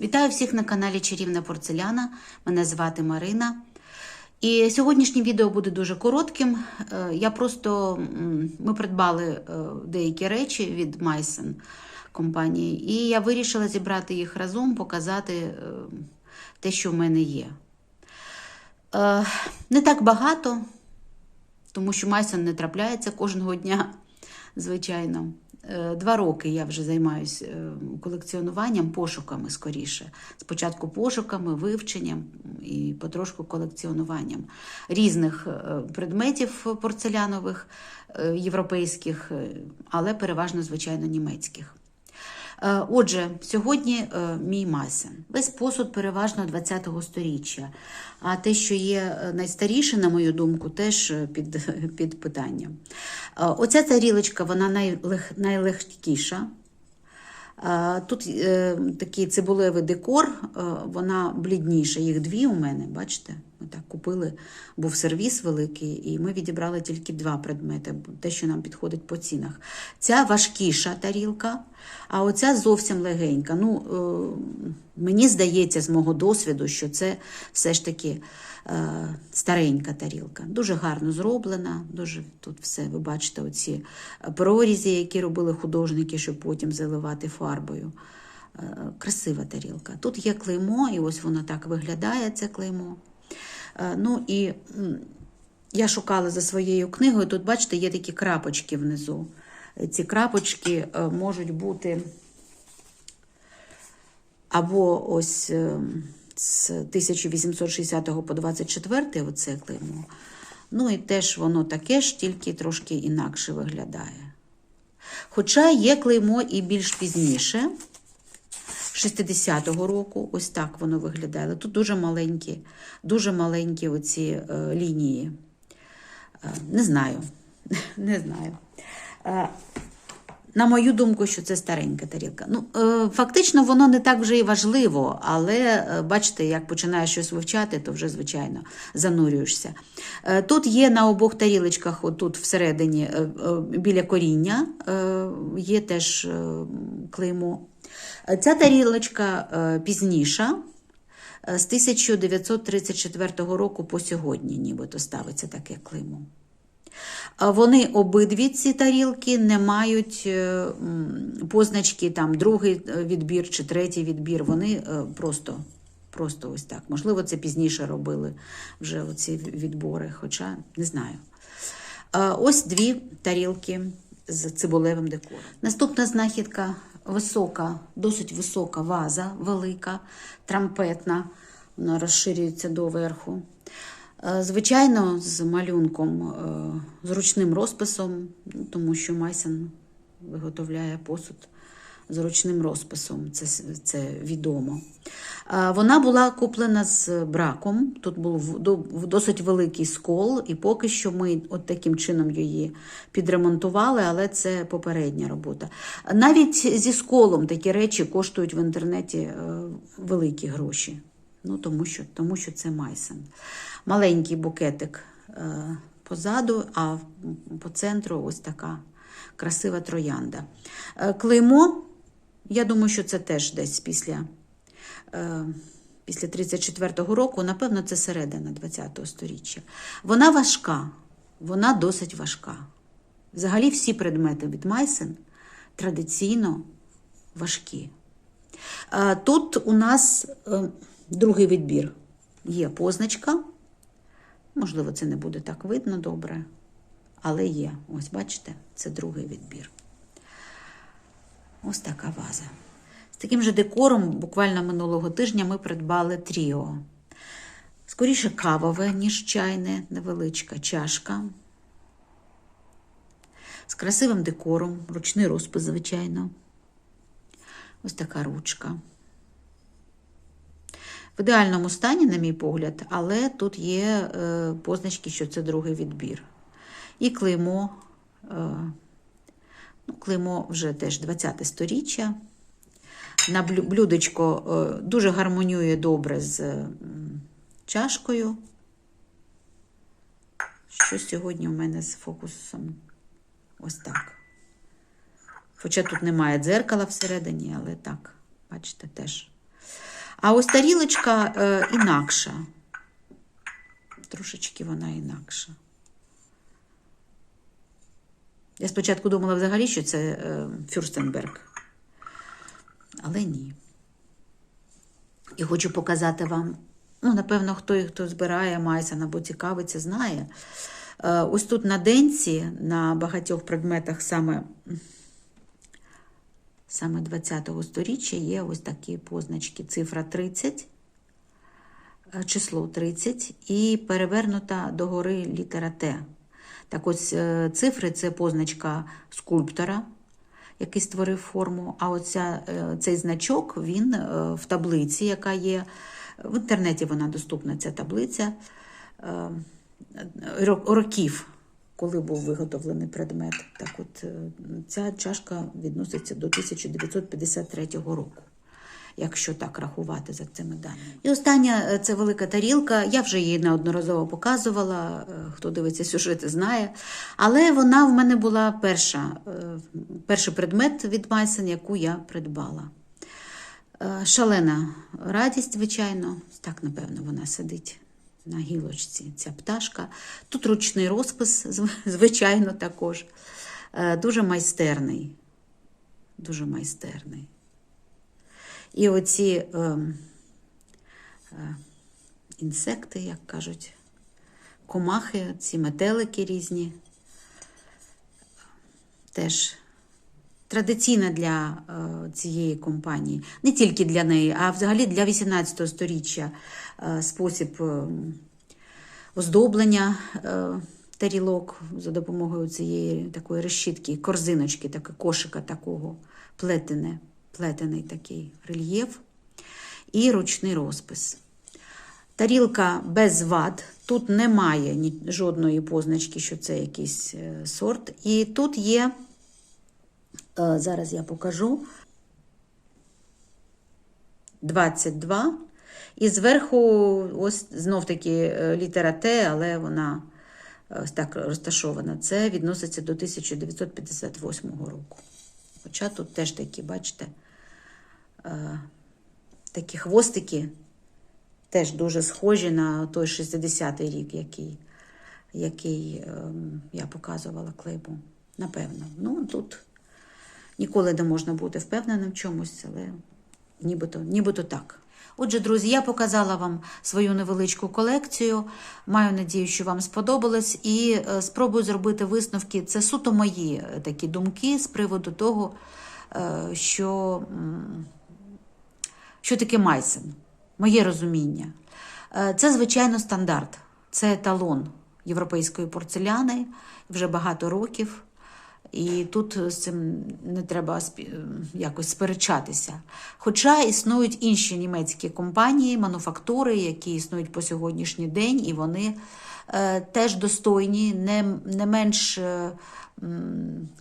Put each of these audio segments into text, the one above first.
Вітаю всіх на каналі Чарівна Порцеляна. Мене звати Марина. І сьогоднішнє відео буде дуже коротким. Е, Я просто ми придбали е, деякі речі від Майсен компанії, і я вирішила зібрати їх разом, показати е, те, що в мене є. Не так багато, тому що Майсон не трапляється кожного дня, звичайно. Е, Два роки я вже займаюся колекціонуванням, пошуками скоріше. Спочатку пошуками, вивченням і потрошку колекціонуванням різних е, предметів порцелянових, е, європейських, е, але переважно, звичайно, німецьких. Е, Отже, сьогодні е, мій Майсен. Весь посуд переважно 20-го сторіччя. А те, що є е, найстаріше, на мою думку, теж під, під питанням. Оця тарілочка вона найлег, найлегкіша. Тут такий цибулевий декор, вона блідніша. Їх дві у мене, бачите? Ми так купили, був сервіс великий, і ми відібрали тільки два предмети, те, що нам підходить по цінах. Ця важкіша тарілка, а оця зовсім легенька. Ну, е, мені здається, з мого досвіду, що це все ж таки е, старенька тарілка. Дуже гарно зроблена, дуже тут все. Ви бачите, оці прорізі, які робили художники, щоб потім заливати фарбою. Е, Красива тарілка. Тут є клеймо, і ось воно так виглядає, це клеймо. Ну і я шукала за своєю книгою. Тут, бачите, є такі крапочки внизу. Ці крапочки е, можуть бути або ось е, з 1860 по 24 оце клеймо. Ну і теж воно таке ж, тільки трошки інакше виглядає. Хоча є клеймо і більш пізніше, 60-го року, ось так воно виглядає. Тут дуже маленькі, дуже маленькі оці е, лінії. Не знаю. Не знаю. Е, на мою думку, що це старенька тарілка. Ну, е, фактично, воно не так вже і важливо, але е, бачите, як починаєш щось вивчати, то вже, звичайно, занурюєшся. Тут є на обох тарілочках, отут всередині, біля коріння, є теж клеймо. Ця тарілочка пізніша. З 1934 року по сьогодні, нібито ставиться таке клеймо. Вони обидві ці тарілки не мають е, позначки там другий е, відбір чи третій відбір. Вони е, просто, просто ось так. Можливо, це пізніше робили вже оці відбори, хоча не знаю. Ось дві тарілки з цибулевим декором. Наступна знахідка висока, досить висока ваза, велика, трампетна. Вона розширюється доверху. Е, Звичайно, з малюнком, е, з ручним розписом, тому що Майсон виготовляє посуд з ручним розписом, це, це відомо. Е, Вона була куплена з браком. Тут був досить великий скол, і поки що ми от таким чином її підремонтували, але це попередня робота. Навіть зі сколом такі речі коштують в інтернеті великі гроші. Ну, тому що, тому що це Майсон. Маленький букетик е, позаду, а по центру ось така красива троянда. Е, клеймо, я думаю, що це теж десь після, е, після 34-го року, напевно, це середина 20-го сторіччя. Вона важка, вона досить важка. Взагалі всі предмети від Майсен традиційно важкі. Тут у нас другий відбір. Є позначка. Можливо, це не буде так видно добре, але є. Ось, бачите, це другий відбір. Ось така ваза. З таким же декором, буквально минулого тижня, ми придбали тріо. Скоріше кавове, ніж чайне, невеличка чашка. З красивим декором, ручний розпис, звичайно. Ось така ручка. В ідеальному стані, на мій погляд, але тут є е, позначки, що це другий відбір. І клеймо, е, ну, клеймо вже теж 20-те сторіччя. На блюдечко е, дуже гармонює добре з чашкою. Що сьогодні у мене з фокусом? Ось так. Хоча тут немає дзеркала всередині, але так, бачите, теж А ось тарілочка е, інакша. Трошечки вона інакша. Я спочатку думала взагалі, що це е, Фюрстенберг. Але ні. І хочу показати вам, ну, напевно, хто, хто збирає Майсон або цікавиться, знає. Е, Ось тут на денці, на багатьох предметах саме, саме 20-го сторіччя є ось такі позначки. Цифра 30, е, число 30 і перевернута догори літера Т. Так ось е, цифри це позначка скульптора, який створив форму. А оця, е, цей значок він в таблиці, яка є. В інтернеті вона доступна, ця таблиця років, коли був виготовлений предмет. Так от е, ця чашка відноситься до 1953 року. Якщо так рахувати за цими даними. І остання е, це велика тарілка. Я вже її неодноразово показувала. е, Хто дивиться сюжети, знає. Але вона в мене була перша, перший предмет від Майсон, яку я придбала. Шалена радість, звичайно, так, напевно, вона сидить на гілочці, ця пташка. Тут ручний розпис, звичайно, також. Е, Дуже майстерний. Дуже майстерний. І оці е, е, інсекти, як кажуть, комахи, ці метелики різні. Теж традиційна для е, цієї компанії, не тільки для неї, а взагалі для 18 століття е, спосіб е, оздоблення тарілок за допомогою цієї такої решітки, корзиночки, таке, кошика такого, плетене, плетений такий рельєф і ручний розпис. Тарілка без вад. Тут немає жодної позначки, що це якийсь сорт. І тут є, зараз я покажу, 22. І зверху, ось знов таки е, літера Т, але вона е, ось так розташована. Це відноситься до 1958 року. Хоча тут теж такі, бачите, е, такі хвостики теж дуже схожі на той 60-й рік, який, який ем, я показувала клейбу. Напевно. Ну, тут ніколи не можна бути впевненим в чомусь, але нібито, нібито так. Отже, друзі, я показала вам свою невеличку колекцію. Маю надію, що вам сподобалось, і е, спробую зробити висновки. Це суто мої е, такі думки з приводу того, е, що, що таке Майсен, моє розуміння. Це, звичайно, стандарт, це еталон європейської порцеляни вже багато років. І тут з цим не треба спі- якось сперечатися. Хоча існують інші німецькі компанії, мануфактури, які існують по сьогоднішній день, і вони е, теж достойні, не, не менш е,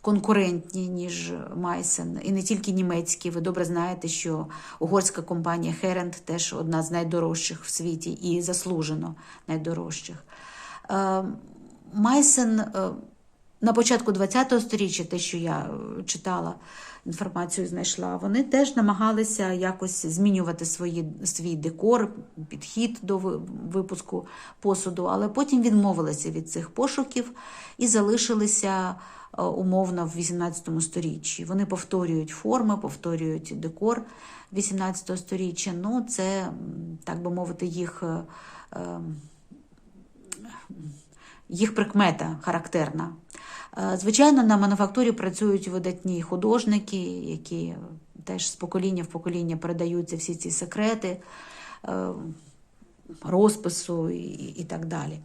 конкурентні, ніж Майсен. І не тільки німецькі. Ви добре знаєте, що угорська компанія Херенд теж одна з найдорожчих в світі і заслужено найдорожчих. Е, Майсен. е, на початку ХХ століття, те, що я е, читала, інформацію знайшла, вони теж намагалися якось змінювати свої, свій декор, підхід до випуску посуду, але потім відмовилися від цих пошуків і залишилися е, умовно в 18 сторіччі. Вони повторюють форми, повторюють декор 18 сторіччя. Ну, це, так би мовити, їх. е, е, їх прикмета характерна. Е, Звичайно, на мануфактурі працюють видатні художники, які теж з покоління в покоління передаються всі ці секрети е, розпису і, так далі.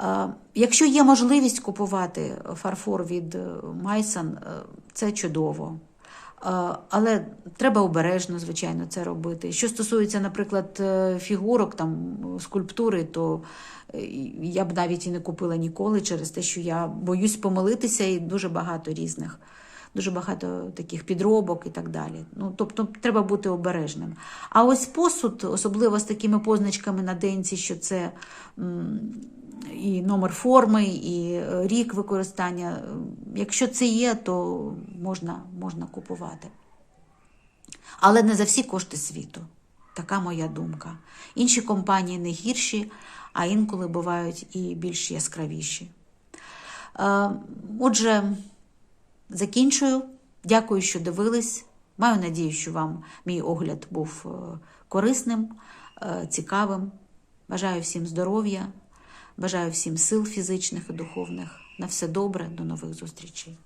Е, Якщо є можливість купувати фарфор від Майсон, це чудово. Але треба обережно, звичайно, це робити. Що стосується, наприклад, е, фігурок, там, скульптури, то е, я б навіть і не купила ніколи через те, що я боюсь помилитися і дуже багато різних, дуже багато таких підробок і так далі. Ну, тобто треба бути обережним. А ось посуд, особливо з такими позначками на денці, що це. і номер форми, і е, рік використання. Якщо це є, то можна, можна купувати. Але не за всі кошти світу. Така моя думка. Інші компанії не гірші, а інколи бувають і більш яскравіші. Е, Отже, закінчую. Дякую, що дивились. Маю надію, що вам мій огляд був е, корисним, е, цікавим. Бажаю всім здоров'я, бажаю всім сил фізичних і духовних. На все добре, до нових зустрічей.